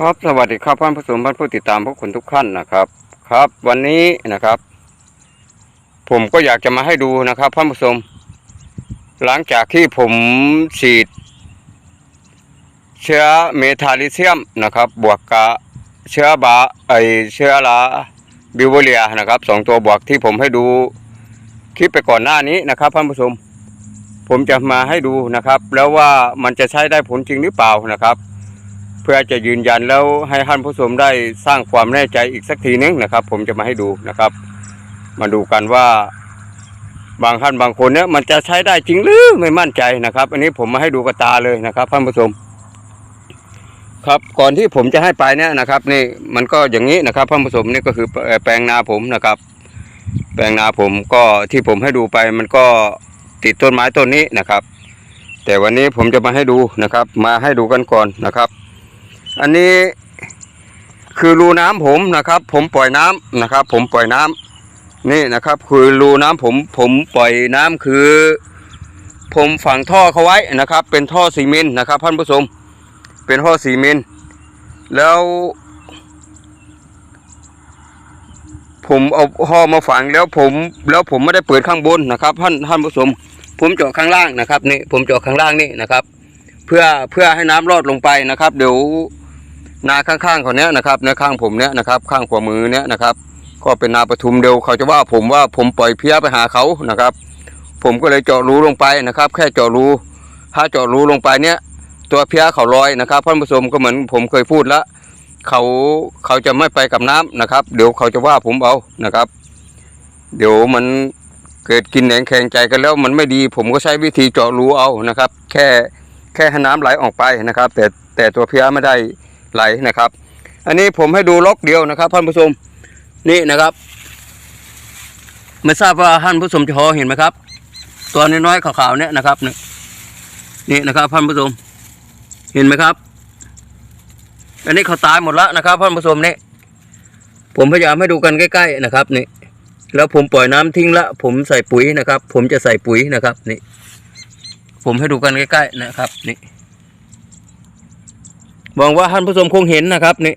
ครับสวัสดีครับท่านผู้ชมท่านผู้ติดตามพวกคุณทุกท่านนะครับ ครับ วันนี้นะครับ ผมก็อยากจะมาให้ดูนะครับท่านผู้ชมหลังจากที่ผมฉีด เชื้อเมทาลิเซียมนะครับ บวกกับเชื้อบาไอเชื้อราบิวเวเรียนะครับสองตัวบวกที่ผมให้ดูคลิปไปก่อนหน้านี้นะครับท่านผู้ชม ผมจะมาให้ดูนะครับ แล้วว่ามันจะใช้ได้ผลจริงหรือเปล่านะครับ เพื่อจะยืนยันแล้วให้ท่านผู้ชมได้สร้างความแน่ใจอีกสักทีนึงนะครับ ผมจะมาให้ดูนะครับ มาดูกันว่า บางท่านบางคนเนี่ยมันจะใช้ได้จริงหรือไม่มั่นใจนะครับ อันนี้ผมมาให้ดูกับตาเลยนะครับท่านผู้ชมครับก่อนที่ผมจะให้ไปเนี่ยนะครับ นี่มันก็อย่างนี้นะครับท่านผู้ชมนี่ก็คือเอ่อแปลงนาผมนะครับ แปลงนาผมก็ที่ผมให้ดูไปมันก็ติดต้นไม้ต้นนี้นะครับ แต่วันนี้ผมจะมาให้ดูนะครับ มาให้ดูกันก่อนนะครับ อันนี้คือรูน้ำผมนะครับ ผมปล่อยน้ำนะครับ ผมปล่อยน้ำนี่นะครับ คือรูน้ำผมผมปล่อยน้ำคือ ผมฝังท่อเขาไว้นะครับ เป็นท่อซีเมนต์นะครับท่านผู้ชมเป็นท่อซีเมนต์แล้วผมเอาท่อมาฝังแล้วผมแล้วผมไม่ได้เปิดข้างบนนะครับท่านท่านผู้ชมผมเจาะข้างล่างนะครับนี่ผมเจาะข้างล่างนี่นะครับ เพื่อเพื่อให้น้ำรอดลงไปนะครับ เดี๋ยว นาข้างๆเขาเนี้ยนะครับเนื้อข้างผมเนี้ยนะครับ ข้างขวามือเนี้ยนะครับ ก็เป็นนาปทุมเดียวเขาจะว่าผมว่าผมปล่อยเพี้ยไปหาเขานะครับ ผมก็เลยเจาะรูลงไปนะครับ แค่เจาะรูถ้าเจาะรูลงไปเนี้ยตัวเพี้ยเขาลอยนะครับท่านผู้ชมก็เหมือนผมเคยพูดแล้วเขาเขาจะไม่ไปกับน้ำนะครับ เดี๋ยวเขาจะว่าผมเอานะครับ เดี๋ยวมันเกิดกินแหนงแข่งใจกันแล้วมันไม่ดี ผมก็ใช้วิธีเจาะรูเอานะครับ แค่แค่ให้น้ำไหลออกไปนะครับ แต่แต่ตัวเพี้ยไม่ได้ ไหลนะครับ อันนี้ผมให้ดูล็อกเดียวนะครับท่านผู้ชมนี่นะครับ ไม่ทราบว่าท่านผู้ชมจะพอเห็นไหมครับ ตัวน้อยๆขาวๆเนี่ยนะครับนี่นะครับท่านผู้ชมเห็นไหมครับ อันนี้เขาตายหมดแล้วนะครับท่านผู้ชมนี่ผมพยายามให้ดูกันใกล้ ๆนะครับนี่แล้วผมปล่อยน้ำทิ้งละ ผมใส่ปุ๋ยนะครับ ผมจะใส่ปุ๋ยนะครับนี่ผมให้ดูกันใกล้ๆนะครับนี่ หวังว่าท่านผู้ชมคงเห็นนะครับนี่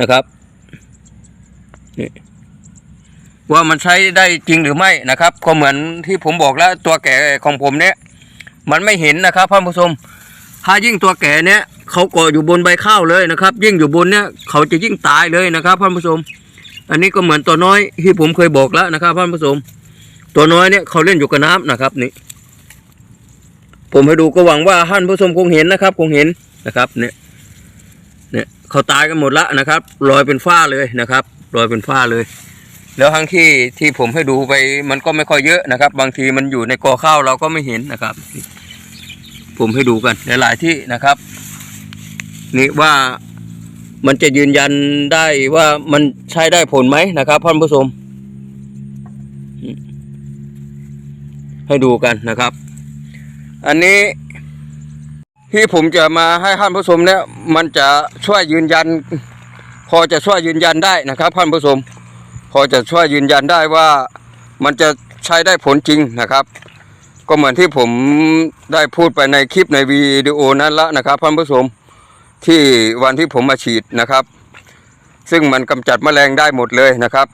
นะครับนี่ว่ามันใช้ได้จริงหรือไม่นะครับ ก็เหมือนที่ผมบอกแล้วตัวแก่ของผมเนี่ย มันไม่เห็นนะครับท่านผู้ชมถ้ายิ่งตัวแก่เนี่ยเขาเกาะอยู่บนใบข้าวเลยนะครับ ยิ่งอยู่บนเนี่ยเขาจะยิ่งตายเลยนะครับท่านผู้ชม อันนี้ก็เหมือนตัวน้อยที่ผมเคยบอกแล้วนะครับท่านผู้ชม ตัวน้อยเนี่ยเขาเล่นอยู่กับน้ำนะครับนี่ผมให้ดูก็หวังว่าท่านผู้ชมคงเห็นนะครับ คงเห็น นะครับเนี่ยเนี่ยเขาตายกันหมดละนะครับลอยเป็นฝ้าเลยนะครับลอยเป็นฝ้าเลย แล้วทั้งที่ที่ผมให้ดูไปมันก็ไม่ค่อยเยอะนะครับ บางทีมันอยู่ในกอข้าวเราก็ไม่เห็นนะครับ ผมให้ดูกันหลายๆที่นะครับ นี่ว่ามันจะยืนยันได้ว่ามันใช้ได้ผลไหมนะครับท่านผู้ชมให้ดูกันนะครับ อันนี้ ที่ผมจะมาให้ท่านผู้ชมเนี่ยมันจะช่วยยืนยัน พอจะช่วยยืนยันได้นะครับท่านผู้ชม พอจะช่วยยืนยันได้ว่ามันจะใช้ได้ผลจริงนะครับ ก็เหมือนที่ผมได้พูดไปในคลิปในวิดีโอนั้นละนะครับท่านผู้ชมที่วันที่ผมมาฉีดนะครับ ซึ่งมันกำจัดแมลงได้หมดเลยนะครับ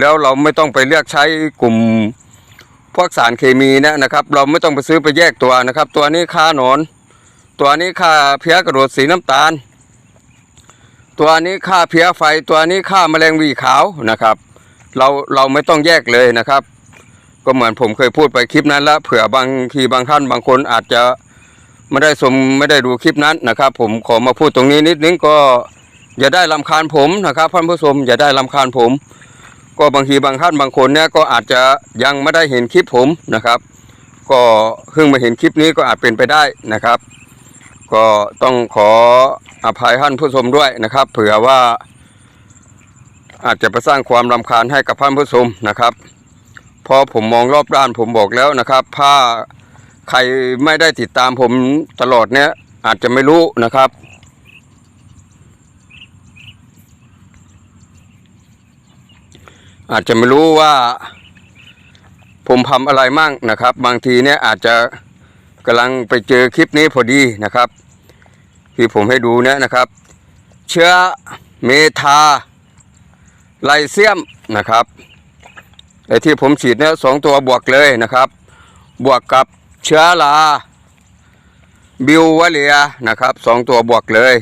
แล้วเราไม่ต้องไปเลือกใช้กลุ่มพวกสารเคมีนะนะครับ เราไม่ต้องไปซื้อไปแยกตัวนะครับ ตัวนี้ค่าหนอน ตัวนี้ค่าเพี้ยกระโดดสีน้ำตาล ตัวนี้ค่าเพี้ยไฟตัวนี้ค่าแมลงวีขาวนะครับ เราเราไม่ต้องแยกเลยนะครับ ก็เหมือนผมเคยพูดไปคลิปนั้นแล้วเผื่อบางทีบางท่านบางคนอาจจะไม่ได้ชมไม่ได้ดูคลิปนั้นนะครับ ผมขอมาพูดตรงนี้นิดนึงก็อย่าได้ลำคาญผมนะครับท่านผู้ชมอย่าได้ลำคาญผม ก็บางทีบางท่านบางคนเนี่ยก็อาจจะยังไม่ได้เห็นคลิปผมนะครับ ก็เพิ่งมาเห็นคลิปนี้ก็อาจเป็นไปได้นะครับ ก็ต้องขออภัยท่านผู้ชมด้วยนะครับ เผื่อว่าอาจจะไปสร้างความรำคาญให้กับท่านผู้ชมนะครับพราะผมมองรอบด้านผมบอกแล้วนะครับ ถ้าใครไม่ได้ติดตามผมตลอดเนี้ยอาจจะไม่รู้นะครับ อาจจะไม่รู้ว่าผมทำอะไรมั่งนะครับ บางทีเนี่ยอาจจะ กำลังไปเจอคลิปนี้พอดีนะครับ ที่ผมให้ดูเนี่ยนะครับ เชื้อเมทาไลเซียมนะครับไอ้ที่ผมฉีดเนี่ยสองตัวบวกเลยนะครับ บวกกับเชื้อราบิววเลียนะครับสองตัวบวกเลย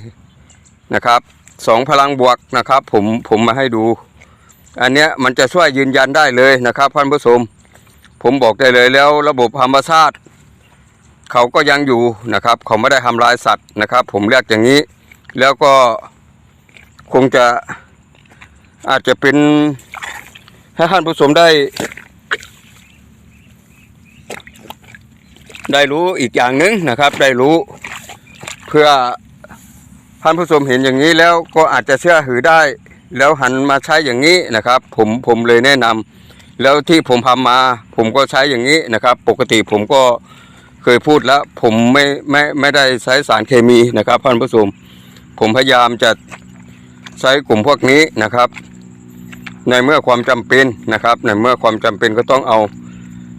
นะครับสองพลังบวกนะครับ ผมผมมาให้ดู อันเนี้ยมันจะช่วยยืนยันได้เลยนะครับท่านผู้ชมผมบอกได้เลยแล้วระบบธรรมชาติ เขาก็ยังอยู่นะครับ เขาไม่ได้ทำลายสัตว์นะครับ ผมเรียกอย่างนี้ แล้วก็คงจะอาจจะเป็นให้ท่านผู้ชมได้ ได้รู้อีกอย่างหนึ่งนะครับ ได้รู้เพื่อท่านผู้ชมเห็นอย่างนี้แล้วก็อาจจะเชื่อถือได้ แล้วหันมาใช้อย่างนี้นะครับ ผมผมเลยแนะนำแล้วที่ผมทำมา ผมก็ใช้อย่างนี้นะครับ ปกติผมก็ เคยพูดแล้ว ผมไม่ไม่ไม่ได้ใช้สารเคมีนะครับท่านผู้ชมผมพยายามจะใช้กลุ่มพวกนี้นะครับ ในเมื่อความจำเป็นนะครับ ในเมื่อความจำเป็นก็ต้องเอา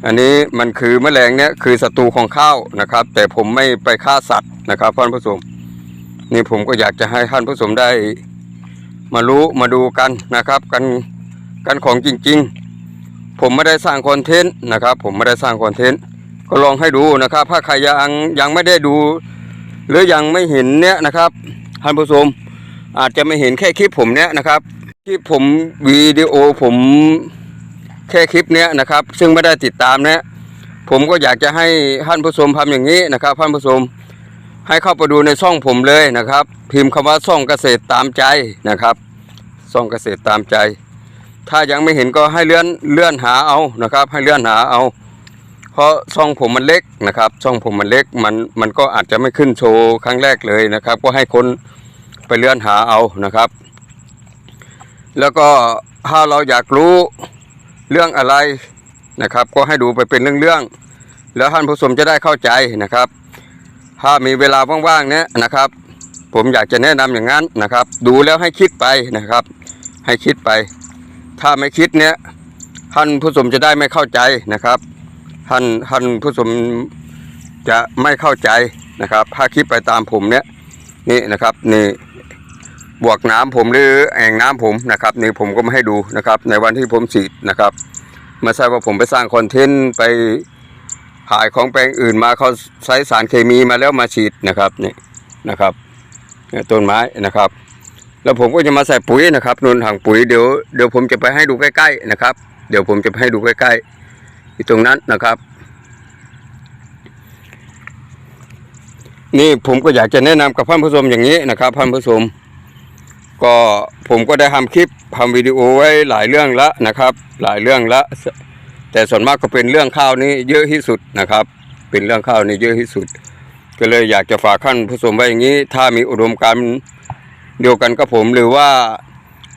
อันนี้มันคือแมลงเนี่ยคือศัตรูของข้าวนะครับ แต่ผมไม่ไปฆ่าสัตว์นะครับท่านผู้ชมนี่ผมก็อยากจะให้ท่านผู้ชมได้ มารู้มาดูกันนะครับกันกันของจริง ๆ ผมไม่ได้สร้างคอนเทนต์นะครับ ผมไม่ได้สร้างคอนเทนต์ ก็ลองให้ดูนะครับ ถ้าใครยังยังไม่ได้ดู หรือยังไม่เห็นเนี่ยนะครับท่านผู้ชมอาจจะไม่เห็นแค่คลิปผมเนี่ยนะครับคลิปผมวิดีโอผมแค่คลิปเนี้ยนะครับ ซึ่งไม่ได้ติดตามเนี่ยผมก็อยากจะให้ท่านผู้ชมทำอย่างนี้นะครับท่านผู้ชมให้เข้าไปดูในช่องผมเลยนะครับ พิมพ์คำว่าช่องเกษตรตามใจนะครับช่องเกษตรตามใจ ถ้ายังไม่เห็นก็ให้เลื่อนเลื่อนหาเอานะครับ ให้เลื่อนหาเอา ราะช่องผมมันเล็กนะครับ ช่องผมมันเล็กมันมันก็อาจจะไม่ขึ้นโชว์ครั้งแรกเลยนะครับ ก็ให้คนไปเลื่อนหาเอานะครับ แล้วก็ถ้าเราอยากรู้เรื่องอะไรนะครับ ก็ให้ดูไปเป็นเรื่องๆแล้วท่านผู้ชมจะได้เข้าใจนะครับ ถ้ามีเวลาว่างๆเนี่ยนะครับ ผมอยากจะแนะนำอย่างนั้นนะครับ ดูแล้วให้คิดไปนะครับ ให้คิดไป ถ้าไม่คิดเนี่ยท่านผู้ชมจะได้ไม่เข้าใจนะครับ ท่านท่านผู้ชมจะไม่เข้าใจนะครับถ้าคิดไปตามผมเนี่ยนี่นะครับนี่บวกน้ำผมหรือแอ่งน้ำผมนะครับนี่ผมก็มาให้ดูนะครับ ในวันที่ผมฉีดนะครับไม่ใช่ว่าผมไปสร้างคอนเทนต์ไปขายของแปลงอื่นมาเขาใช้สารเคมีมาแล้วมาฉีดนะครับนี่นะครับต้นไม้นะครับ แล้วผมก็จะมาใส่ปุ๋ยนะครับนูนถังปุ๋ยเดี๋ยวเดี๋ยวผมจะไปให้ดูใกล้ๆนะครับ เดี๋ยวผมจะไปให้ดูใกล้ๆ ที่ตรงนั้นนะครับ นี่ผมก็อยากจะแนะนำกับท่านผู้ชมอย่างนี้นะครับท่านผู้ชมก็ผมก็ได้ทำคลิปทำวิดีโอไว้หลายเรื่องละนะครับ หลายเรื่องละ แต่ส่วนมากก็เป็นเรื่องข้าวนี้เยอะที่สุดนะครับ เป็นเรื่องข้าวนี้เยอะที่สุด ก็เลยอยากจะฝากท่านผู้ชมไว้อย่างนี้ ถ้ามีอุดมการเดียวกันกับผมหรือว่า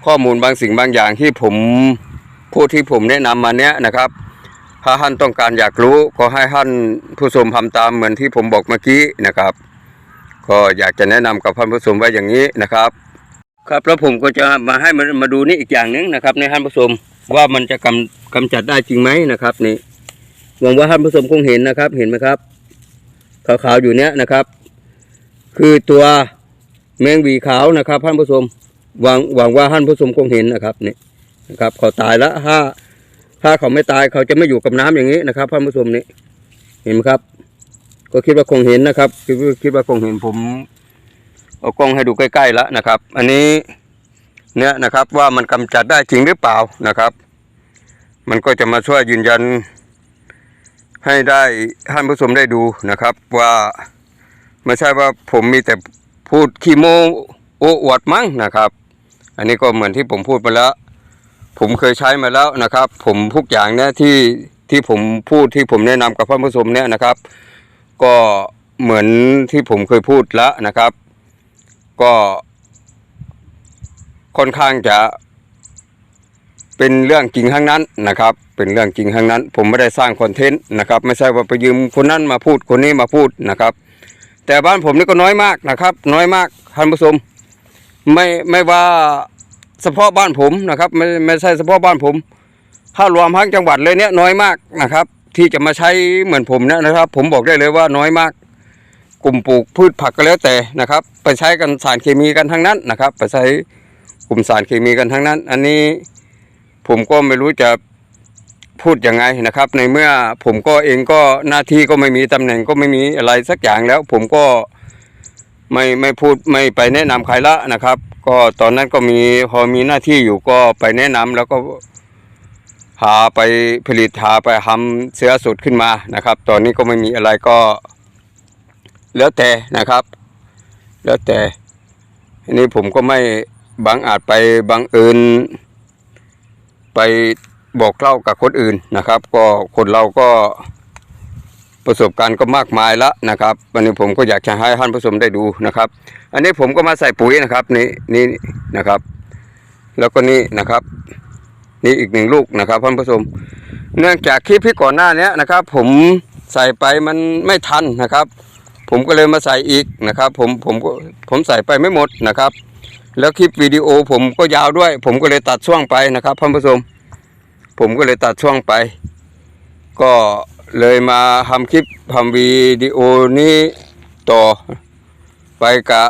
ข้อมูลบางสิ่งบางอย่างที่ผมพูดที่ผมแนะนำมาเนี้ยนะครับ ถ้าท่านต้องการอยากรู้ก็ให้ท่านผู้ชมทำตามเหมือนที่ผมบอกเมื่อกี้นะครับ ก็อยากจะแนะนำกับท่านผู้ชมไว้อย่างนี้นะครับ ครับแล้วผมก็จะมาให้มันมาดูนี่อีกอย่างหนึงนะครับ ในท่านผู้ชมว่ามันจะกำกำจัดได้จริงไหมนะครับนี่หวังว่าท่านผู้ชมคงเห็นนะครับ เห็นไหมครับขาวๆอยู่เนี้ยนะครับ คือตัวแมงวีขาวนะครับท่านผู้ชมหวังหวังว่าท่านผู้ชมคงเห็นนะครับนี่นะครับเขาตายล้วถ้า ถ้าเขาไม่ตายเขาจะไม่อยู่กับน้ำอย่างนี้นะครับท่านผู้ชมนี่เห็นไหมครับ ก็คิดว่าคงเห็นนะครับ คิดว่าคิดว่าคงเห็นผม เอากล้องให้ดูใกล้ๆแล้วนะครับ อันนี้เนี่ยนะครับว่ามันกำจัดได้จริงหรือเปล่านะครับ มันก็จะมาช่วยยืนยัน ให้ได้ท่านผู้ชมได้ดูนะครับ ว่าไม่ใช่ว่าผมมีแต่พูดขี้โมโอ้อวดมั้งนะครับ อันนี้ก็เหมือนที่ผมพูดมาแล้ว ผมเคยใช้มาแล้วนะครับ ผมทุกอย่างเนี่ยที่ที่ผมพูดที่ผมแนะนำกับท่านผู้ชมเนี่ยนะครับ ก็เหมือนที่ผมเคยพูดแล้วนะครับ ก็ค่อนข้างจะเป็นเรื่องจริงทั้งนั้นนะครับ เป็นเรื่องจริงทั้งนั้น ผมไม่ได้สร้างคอนเทนต์นะครับ ไม่ใช่ว่าไปยืมคนนั้นมาพูดคนนี้มาพูดนะครับ แต่บ้านผมนี่ก็น้อยมากนะครับ น้อยมากท่านผู้ชมไม่ไม่ว่า เฉพาะบ้านผมนะครับ ไม่ไม่ใช่เฉพาะบ้านผม ถ้ารวมทั้งจังหวัดเลยเนี่ยน้อยมากนะครับ ที่จะมาใช้เหมือนผมเนยนะครับ ผมบอกได้เลยว่าน้อยมาก กลุ่มปลูกพืชผักก็แล้วแต่นะครับ ไปใช้กันสารเคมีกันทั้งนั้นนะครับ ไปใช้กลุ่มสารเคมีกันทั้งนั้น อันนี้ผมก็ไม่รู้จะพูดยังไงนะครับ ในเมื่อผมก็เองก็หน้าที่ก็ไม่มีตำแหน่งก็ไม่มีอะไรสักอย่างแล้ว ผมก็ไม่ไม่พูดไม่ไปแนะนำใครละนะครับ ก็ตอนนั้นก็มีพอมีหน้าที่อยู่ก็ไปแนะนำแล้วก็หาไปผลิตหาไปทำเสื้อสุดขึ้นมานะครับ ตอนนี้ก็ไม่มีอะไรก็ แล้วแต่นะครับ แล้วแต่อันนี้ผมก็ไม่บังอาจไปบังเอิญไปบอกเล่ากับคนอื่นนะครับ ก็คนเราก็ ประสบการณ์ก็มากมายและนะครับวันนี้ผมก็อยากจะให้ท่านผู้ชมได้ดูนะครับ อันนี้ผมก็มาใส่ปุ๋ยนะครับนี่นี่นะครับ แล้วก็นี่นะครับ นี่อีกหนึ่งลูกนะครับท่านผู้ชม เนื่องจากคลิปที่ก่อนหน้านี้นะครับ ผมใส่ไปมันไม่ทันนะครับ ผมก็เลยมาใส่อีกนะครับ ผมผมก็ผมใส่ไปไม่หมดนะครับ แล้วคลิปวิดีโอผมก็ยาวด้วย ผมก็เลยตัดช่วงไปนะครับท่านผู้ชม ผมก็เลยตัดช่วงไป ก็ เลยมาทำคลิปทำวิดีโอนี้ต่อไปกับ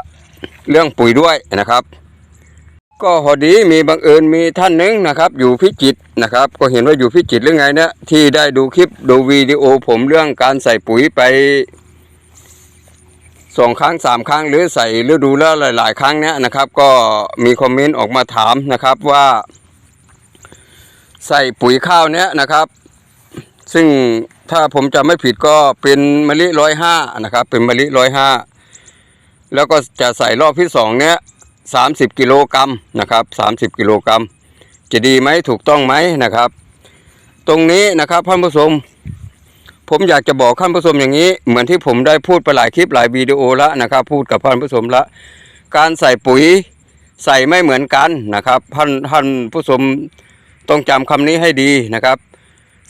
เรื่องปุ๋ยด้วยนะครับ ก็พอดีมีบังเอิญมีท่านหนึ่งนะครับ อยู่พิจิตนะครับ ก็เห็นว่าอยู่พิจิตหรือไงเนี่ยที่ได้ดูคลิปดูวิดีโอผมเรื่องการใส่ปุ๋ยไปสองครั้งสามครั้งหรือใส่ฤดูละหลาย ๆ ครั้งเนี่ยนะครับ ก็มีคอมเมนต์ออกมาถามนะครับว่า ใส่ปุ๋ยข้าวเนี้ยนะครับ ซึ่งถ้าผมจำไม่ผิดก็เป็นมะลิร้อยห้านะครับ เป็นมะลิร้อยห้าแล้วก็จะใส่รอบที่สองเนี้ยสามสิบกิโลกรัมนะครับสามสิบกิโลกรัมจะดีไหมถูกต้องไหมนะครับ ตรงนี้นะครับท่านผู้ชมผมอยากจะบอกท่านผู้ชมอย่างนี้ เหมือนที่ผมได้พูดไปหลายคลิปหลายวิดีโอแล้วนะครับ พูดกับท่านผู้ชมละ การใส่ปุ๋ยใส่ไม่เหมือนกันนะครับท่านท่านผู้ชมต้องจำคำนี้ให้ดีนะครับ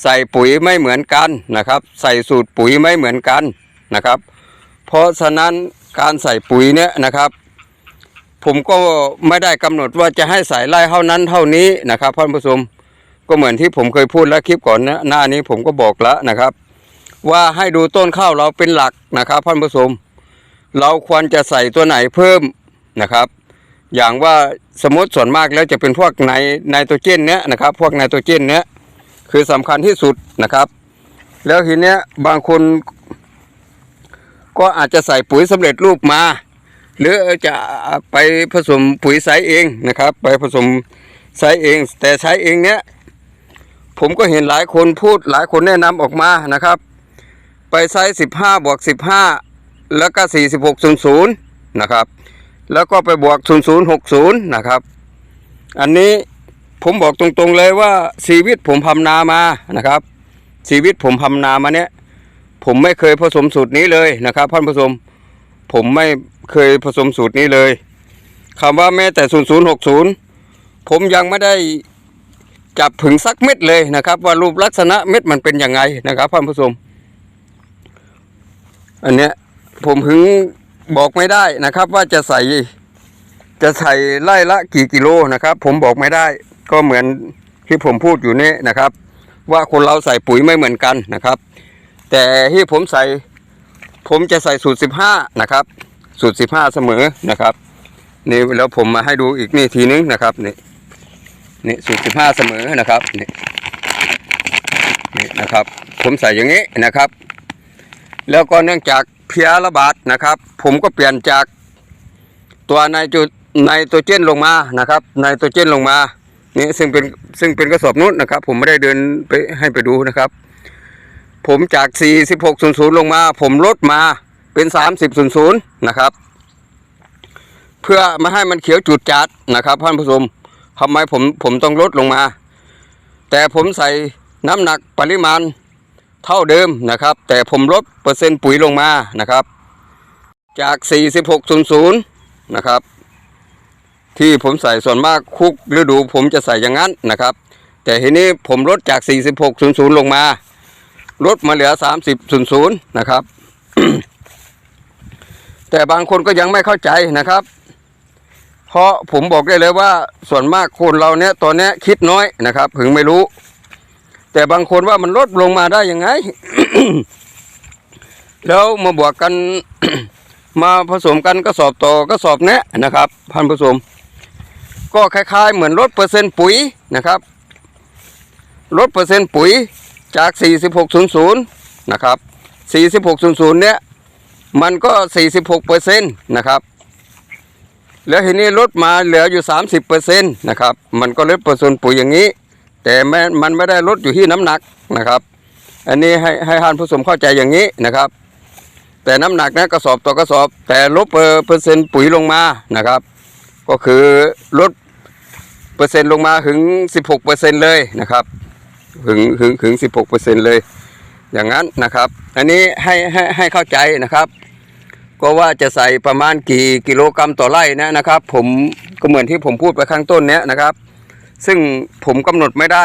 ใส่ปุ๋ยไม่เหมือนกันนะครับ ใส่สูตรปุ๋ยไม่เหมือนกันนะครับ เพราะฉะนั้นการใส่ปุ๋ยเนี่ยนะครับ ผมก็ไม่ได้กำหนดว่าจะให้ใส่ไร่เท่านั้นเท่านี้นะครับท่านผู้ชมก็เหมือนที่ผมเคยพูดแล้วคลิปก่อนนะหน้านี้ผมก็บอกแล้วนะครับ ว่าให้ดูต้นข้าวเราเป็นหลักนะครับท่านผู้ชมเราควรจะใส่ตัวไหนเพิ่มนะครับ อย่างว่าสมมติส่วนมากแล้วจะเป็นพวกไนไนโตรเจนเนี้ยนะครับ พวกไนโตรเจนเนี้ย คือสำคัญที่สุดนะครับ แล้วทีเนี้ยบางคนก็อาจจะใส่ปุ๋ยสำเร็จรูปมา หรือจะไปผสมปุ๋ยใสเองนะครับ ไปผสมใสเอง แต่ใช้เองเนี้ยผมก็เห็นหลายคนพูดหลายคนแนะนำออกมานะครับ ไปใช้สิบห้าบวกสิบห้าแล้วก็สี่สิบหกศูนย์ศูนย์นะครับ แล้วก็ไปบวกศูนย์ศูนย์หกศูนย์นะครับ อันนี้ ผมบอกตรงๆเลยว่าชีวิตผมพำนามานะครับชีวิตผมพำนามาเนี้ยผมไม่เคยผสมสูตรนี้เลยนะครับท่านผู้ชมผมไม่เคยผสมสูตรนี้เลยคำว่าแม้แต่ 0060 ผมยังไม่ได้จับผึงสักเม็ดเลยนะครับ ว่ารูปลักษณะเม็ดมันเป็นยังไงนะครับท่านผู้ชมอันเนี้ยผมถึงบอกไม่ได้นะครับ ว่าจะใส่จะใส่ไล่ละกี่กิโลนะครับ ผมบอกไม่ได้ ก็เหมือนที่ผมพูดอยู่นี่นะครับ ว่าคนเราใส่ปุ๋ยไม่เหมือนกันนะครับ แต่ที่ผมใส่ ผมจะใส่สูตรสิบห้านะครับสูตรสิบห้าเสมอนะครับนี่แล้วผมมาให้ดูอีกนี่ทีนึงนะครับนี่นี่สูตรสิบห้าเสมอนะครับนี่นี่นะครับ ผมใส่อย่างนี้นะครับ แล้วก็เนื่องจากเพียระบาดนะครับ ผมก็เปลี่ยนจากตัวไนโตรไนโตรเจนลงมานะครับไนโตรเจนลงมา นี่ซึ่งเป็นซึ่งเป็นกระสอบนู้นนะครับ ผมไม่ได้เดินไปให้ไปดูนะครับ ผมจาก 4600 ลงมา ผมลดมาเป็น 3000 นะครับ เพื่อไม่ให้มันเขียวจุดจัดนะครับท่านผู้ชมทำไมผมผมต้องลดลงมา แต่ผมใส่น้ำหนักปริมาณเท่าเดิมนะครับ แต่ผมลดเปอร์เซ็นต์ปุ๋ยลงมานะครับ จาก 4600 นะครับ ที่ผมใส่ส่วนมากคุกฤดูผมจะใส่อย่างนั้นนะครับ แต่ทีนี้ผมลดจาก 4600 ลงมา ลดมาเหลือสามสิบศูนย์ศูนย์นะครับ แต่บางคนก็ยังไม่เข้าใจนะครับ เพราะผมบอกได้เลยว่าส่วนมากคนเราเนี้ยตอนเนี้ยคิดน้อยนะครับถึงไม่รู้ แต่บางคนว่ามันลดลงมาได้ยังไง แล้วมาบวกกันมาผสมกันกระสอบต่อกระสอบเนี้ยนะครับ พันผสม ก็คล้ายๆ เหมือนลดเปอร์เซ็นต์ปุ๋ยนะครับลดเปอร์เซ็นต์ปุ๋ยจาก 4600 นะครับ 4600 เนี้ยมันก็ 46เปอร์เซ็นต์นะครับ แล้วทีนี้ลดมาเหลืออยู่ 30เปอร์เซ็นต์นะครับ มันก็ลดเปอร์เซ็นต์ปุ๋ยอย่างนี้ แต่แม้มันไม่ได้ลดอยู่ที่น้ำหนักนะครับ อันนี้ให้ให้ท่านผู้ชมเข้าใจอย่างนี้นะครับ แต่น้ำหนักนะกระสอบต่อกระสอบ แต่ลดเปอร์เปอร์เซ็นต์ปุ๋ยลงมานะครับ ก็คือลด เอร์เซ็นลงมาถึง 16เปอร์เซ็นต์เลยนะครับถึงถึงถึง 16เปอร์เซ็นต์เลย อย่างนั้นนะครับ อันนี้ให้ให้ให้เข้าใจนะครับ ก็ว่าจะใส่ประมาณกี่กิโลกรัมต่อไร่นะนะครับ ผมก็เหมือนที่ผมพูดไปข้างต้นเนี้ยนะครับ ซึ่งผมกำหนดไม่ได้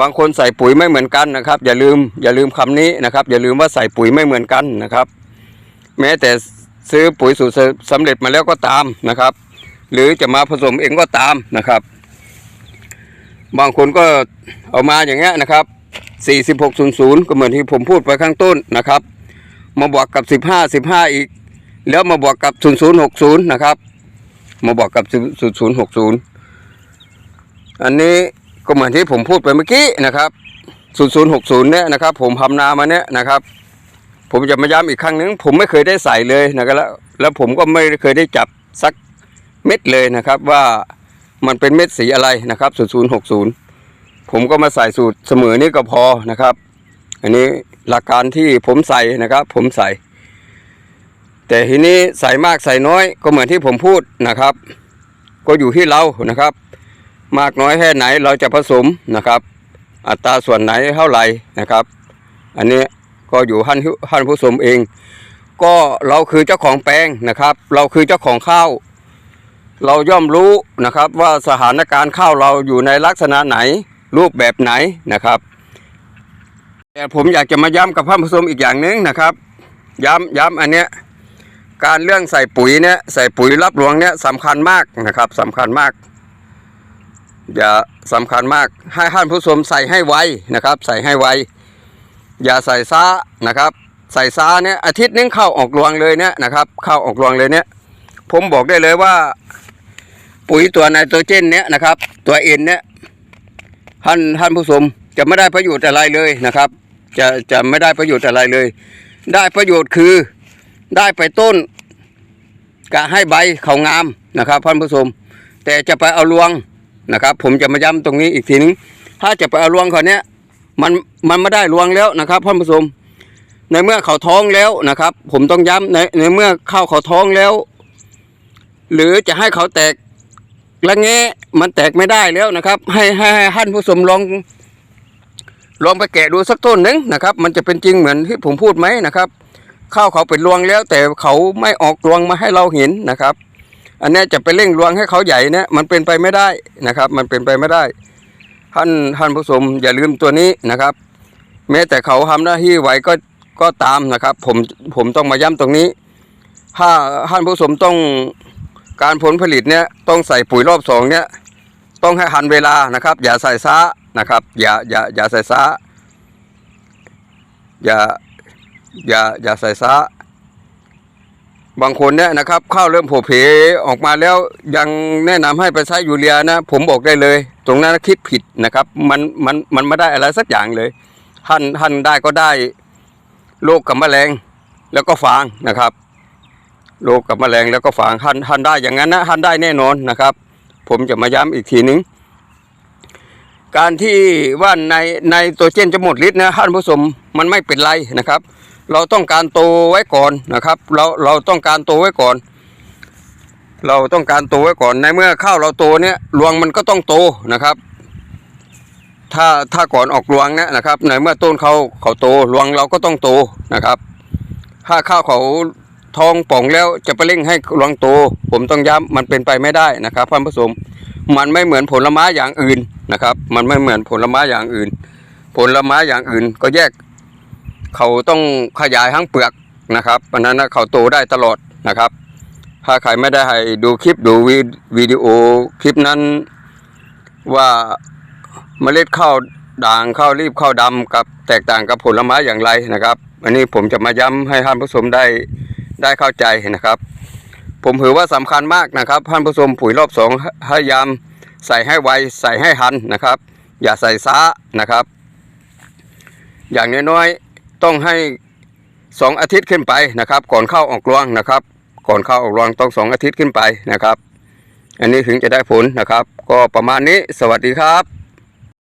บางคนใส่ปุ๋ยไม่เหมือนกันนะครับ อย่าลืมอย่าลืมคำนี้นะครับ อย่าลืมว่าใส่ปุ๋ยไม่เหมือนกันนะครับ แม้แต่ซื้อปุ๋ยสูตรสำเร็จมาแล้วก็ตามนะครับ หรือจะมาผสมเองก็ตามนะครับ บางคนก็เอามาอย่างเงี้ยนะครับ 4600 ก็เหมือนที่ผมพูดไปข้างต้นนะครับ มาบวกกับ 15 15 อีก แล้วมาบวกกับ 0060 นะครับ มาบวกกับ 0060 อันนี้ก็เหมือนที่ผมพูดไปเมื่อกี้นะครับ 0060 เนี่ยนะครับ ผมทำนามาเนี่ยนะครับผมจะมาย้ำอีกครั้งหนึง ผมไม่เคยได้ใส่เลยนะครับแล้วแล้วผมก็ไม่เคยได้จับสัก เม็ดเลยนะครับว่ามันเป็นเม็ดสีอะไรนะครับ0060ผมก็มาใส่สูตรเสมอนี้ก็พอนะครับ อันนี้หลักการที่ผมใส่นะครับ ผมใส่ แต่ทีนี้ใส่มากใส่น้อยก็เหมือนที่ผมพูดนะครับ ก็อยู่ที่เรานะครับ มากน้อยแค่ไหนเราจะผสมนะครับ อัตราส่วนไหนเท่าไหร่นะครับ อันนี้ก็อยู่ท่านท่านผู้ชมเอง ก็เราคือเจ้าของแปลงนะครับ เราคือเจ้าของข้าว เราย่อมรู้นะครับว่าสถานการณ์ข้าวเราอยู่ในลักษณะไหนรูปแบบไหนนะครับ แต่ผมอยากจะมาย้ำกับท่านผู้ชมอีกอย่างหนึงนะครับ ย้ำย้ำอันเนี้ยการเรื่องใส่ปุ๋ยเนี่ยใส่ปุ๋ยรับรวงเนี่ยสำคัญมากนะครับสำคัญมากอย่าสำคัญมากให้ท่านผู้ชมใส่ให้ไวนะครับ ใส่ให้ไวอย่าใส่ซ้านะครับ ใส่ซ้าเนี่ยอาทิตย์นึงเข้าออกรวงเลยเนี่ยนะครับ เข้าออกรวงเลยเนี่ยผมบอกได้เลยว่า ปุ๋ยตัวไนโตรเจนเนี่ยนะครับ ตัวเอ็นเนี่ยท่านท่านผู้ชมจะไม่ได้ประโยชน์อะไรเลยนะครับ จะจะไม่ได้ประโยชน์อะไรเลย ได้ประโยชน์คือได้ไปต้นกะให้ใบเขางามนะครับท่านผู้ชมแต่จะไปเอารวงนะครับ ผมจะมาย้ำตรงนี้อีกทีนึงถ้าจะไปเอารวงเขาเนี้ยมันมันไม่ได้รวงแล้วนะครับท่านผู้ชมในเมื่อเขาท้องแล้วนะครับ ผมต้องย้ำในในเมื่อเข้าเขาท้องแล้ว หรือจะให้เขาแตก ละแงะมันแตกไม่ได้แล้วนะครับ ให้ให้ท่านผู้ชมลองลองไปแกะดูสักต้นหนึ่งนะครับ มันจะเป็นจริงเหมือนที่ผมพูดไหมนะครับ ข้าวเขาเป็นรวงแล้ว แต่เขาไม่ออกรวงมาให้เราเห็นนะครับ อันนี้จะไปเร่งรวงให้เขาใหญ่เนี่ยมันเป็นไปไม่ได้นะครับ มันเป็นไปไม่ได้ ท่านท่านผู้ชมอย่าลืมตัวนี้นะครับ แม้แต่เขาทำหน้าที่ไหวก็ก็ตามนะครับ ผมผมต้องมาย้ำตรงนี้ ถ้าท่านผู้ชมต้อง การผลผลิตเนี่ยต้องใส่ปุ๋ยรอบสองเนี่ยต้องให้ทันเวลานะครับ อย่าใส่ซ้านะครับ อย่าอย่าอย่าใส่ซ้า อย่าอย่าอย่าใส่ซ้า บางคนเนี่ยนะครับข้าวเริ่มโผล่เพออกมาแล้วยังแนะนำให้ไปใช้ยูเรียนะ ผมบอกได้เลย ตรงนั้นคิดผิดนะครับ มันมันมันไม่ได้อะไรสักอย่างเลยท่านท่นได้ก็ได้โรคกับแมลงแล้วก็ฟางนะครับ โรคกับแมลงแล้วก็ฟางท่านท่านได้อย่างนั้นนะท่านได้แน่นอนนะครับ ผมจะมาย้ำอีกทีนึง การที่ว่าในในตัวเจนจะหมดฤทธิ์นะท่านผู้ชมมันไม่เป็นไรนะครับ เราต้องการโตไว้ก่อนนะครับ เราเราต้องการโตไว้ก่อน เราต้องการโตไว้ก่อนในเมื่อข้าวเราโตเนี่ยรวงมันก็ต้องโตนะครับถ้าถ้าก่อนออกรวงเนี่ยนะครับในเมื่อต้นเขาเขาโตรวงเราก็ต้องโตนะครับ ถ้าข้าวเขา ทองป่องแล้วจะไปเร่งให้รวงโต ผมต้องย้ำมันเป็นไปไม่ได้นะครับท่านผู้ชมมันไม่เหมือนผลไม้อย่างอื่นนะครับ มันไม่เหมือนผลไม้อย่างอื่น ผลไม้อย่างอื่นก็แยก เขาต้องขยายทั้งเปลือกนะครับอันนั้นเขาโตได้ตลอดนะครับ ถ้าใครไม่ได้ให้ดูคลิปดูวิวิดีโอคลิปนั้นว่าเมล็ดข้าวด่างข้าวรีบข้าวดำกับแตกต่างกับผลไม้อย่างไรนะครับ อันนี้ผมจะมาย้ำให้ท่านผู้ชมได้ ได้เข้าใจนะครับ ผมถือว่าสำคัญมากนะครับท่านผู้ชมปุ๋ยรอบสองให้ยามใส่ให้ไวใส่ให้ทันนะครับ อย่าใส่ซ้านะครับ อย่างน้อยๆต้องให้สองอาทิตย์ขึ้นไปนะครับ ก่อนเข้าออกรวงนะครับ ก่อนเข้าออกรวงต้องสองอาทิตย์ขึ้นไปนะครับ อันนี้ถึงจะได้ผลนะครับ ก็ประมาณนี้สวัสดีครับ